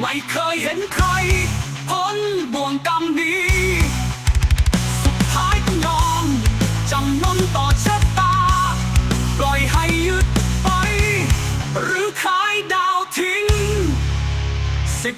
ไม่เคยเห็นใครพ้นบ่วงกรรมนี้ สุดท้ายต้องยอมจำนนต่อชะตา ปล่อยให้ยึดไป หรือขายดาวทิ้งสิบ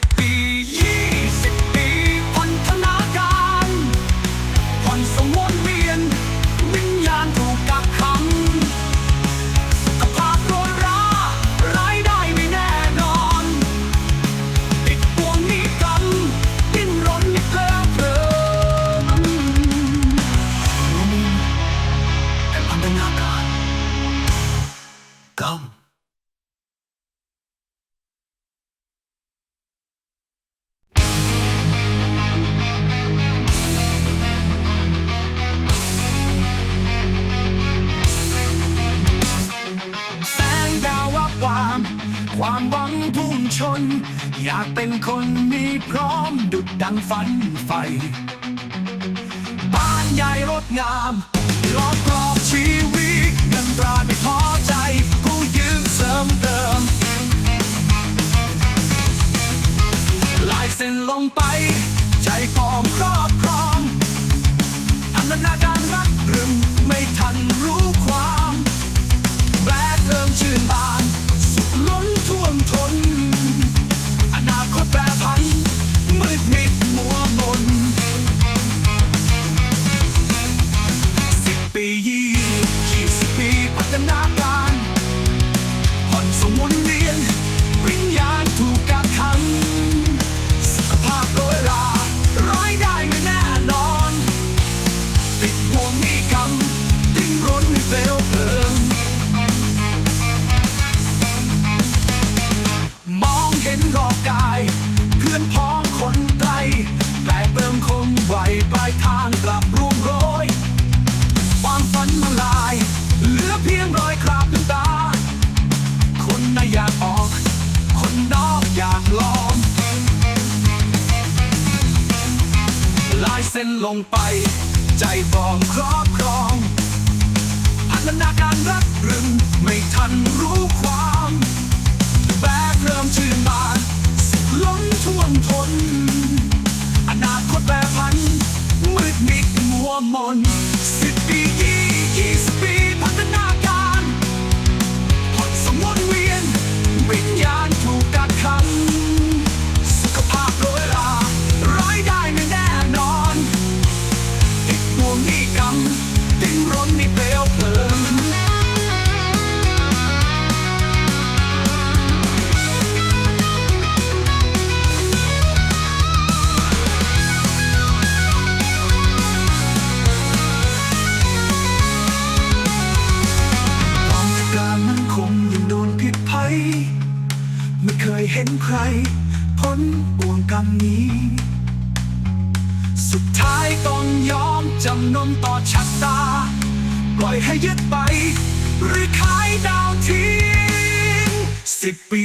คนมีพร้อมดุดดังฝันไฟ บ้านใหญ่รถงามรอบรอบชีวิตเงินตราไม่พอ ล่อยให้ยึดไป หรือขายดาวทิ้งสิบปี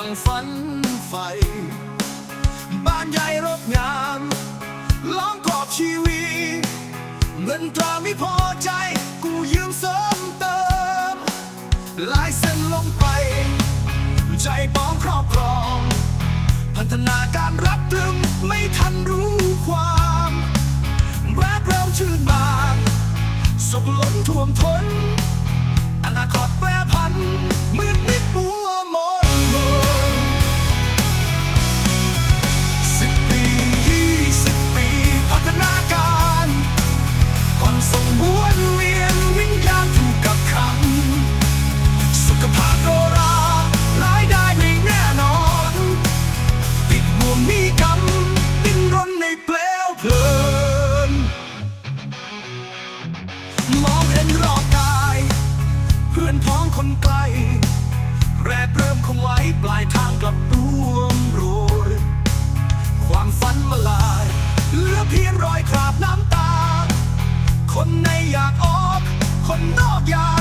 ังฝันใฝ่บ้านใหญ่รบงามล้อมกรอบชีวีเงินตราไม่พอใจ กูยืมเสริมเติม ลายเส้นลงไป ใจป้องครอบครอง พัฒนาการรับตรึงไม่ทันรู้ความแรกเริ่มชื่นบานสกล้นท่วมท้น 问我呀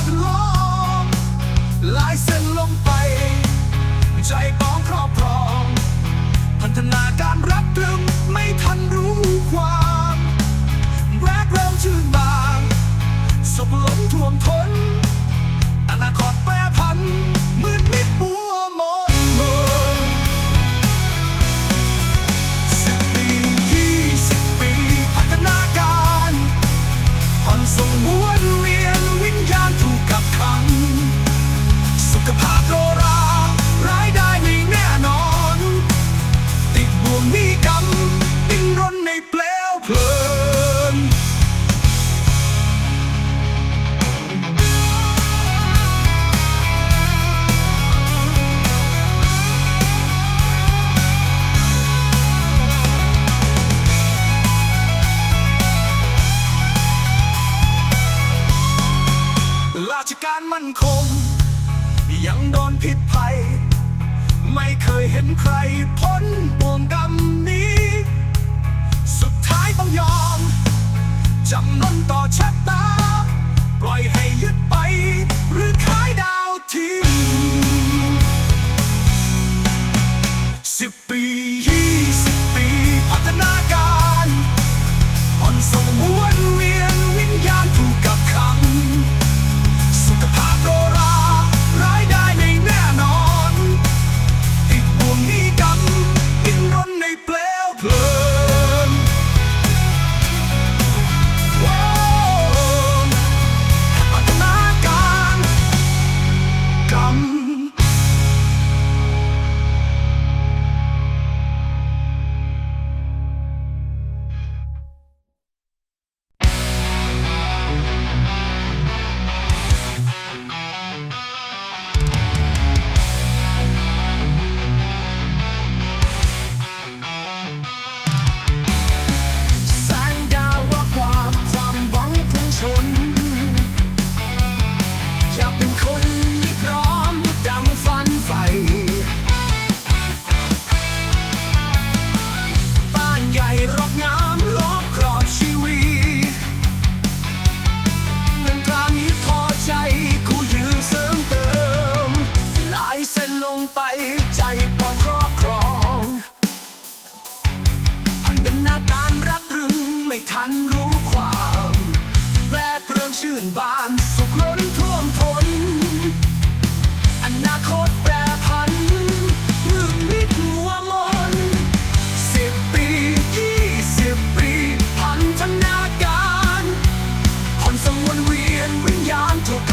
gigante.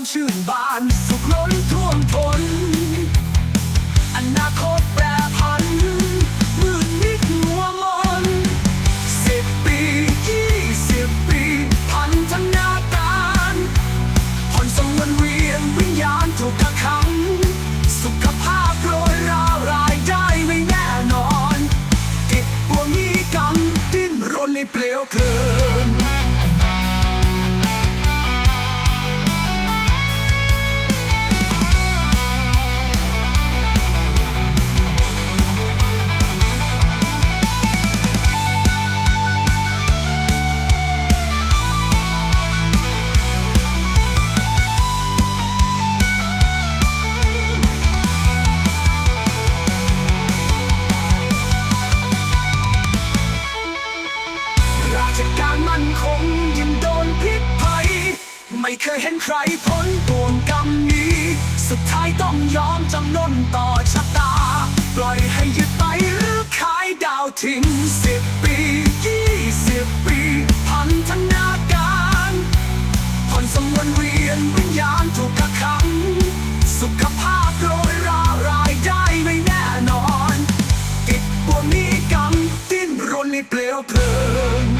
นชื่นบานสุขล้นท่วมทนอนาคตแปรผันมืดมิดมัวมนสิบปียี่สิบปีพันธนาการผ่อนสงวนเวียนวิญญาณถูกกระขัง สุขภาพโรยราวรายได้ไม่แน่นอนติดบ่มีกัรดิ้นรนในเปลวเพลิง สุดท้ายต้องยอมจำนนต่อชะตา ปล่อยให้ยึดไปหรือขายดาวทิ้งสิบปียี่สิบปี พันธนาการผ่อนสมวนเวียนวิญญาณถูกกักขัง สุขภาพโรยรารายได้ไม่แน่นอนติดบ่วงนี้กรรมดิ้นรนในเปลวเพลิง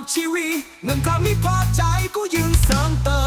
อกรอบชีวิตเงินก็มีพอใจกูยืนเสริมเติม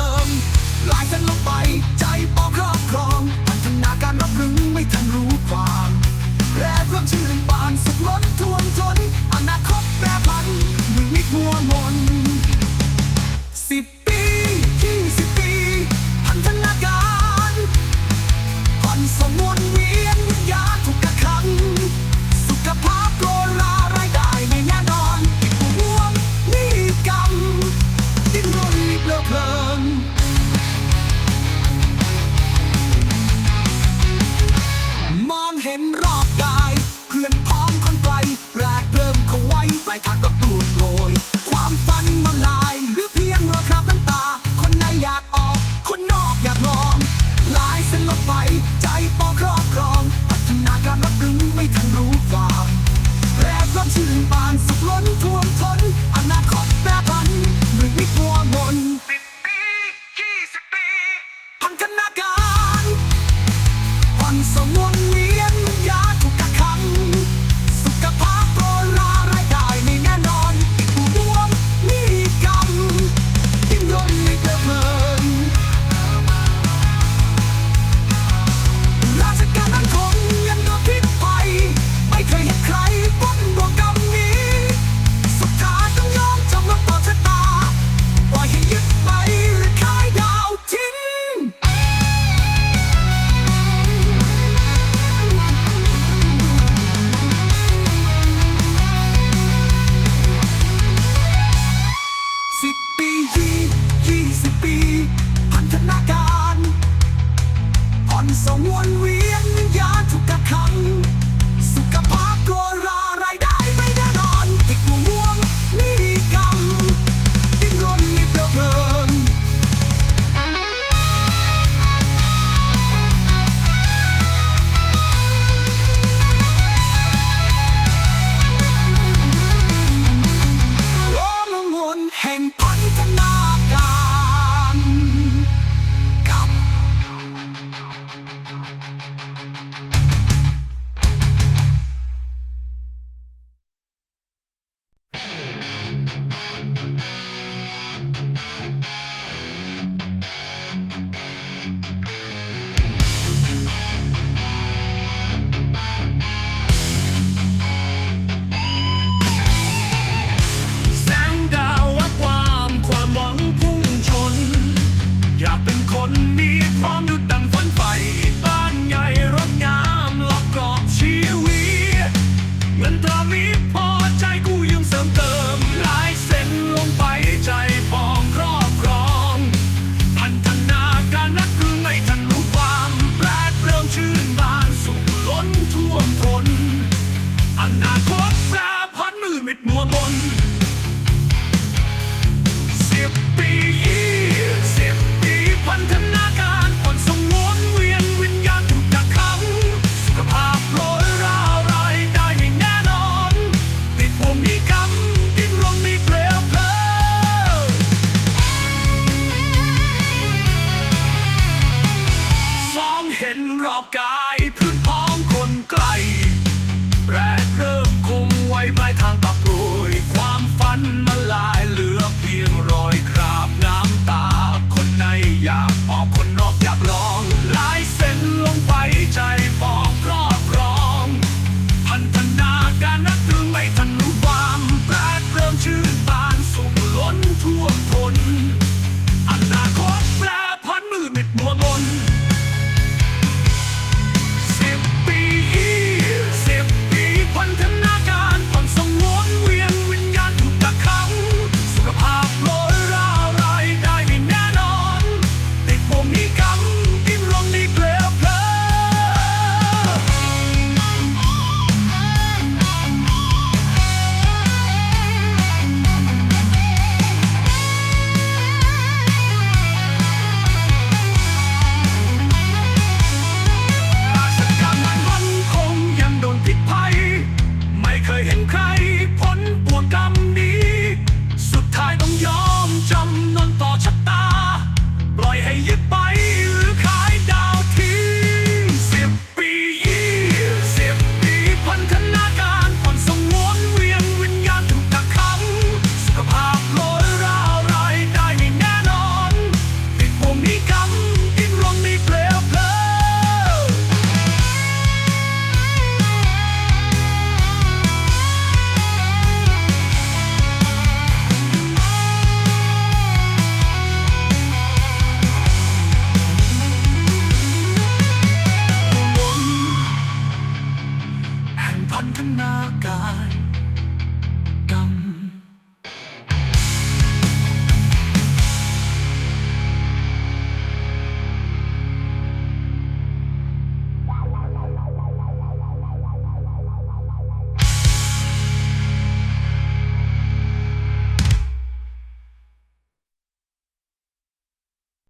ละไป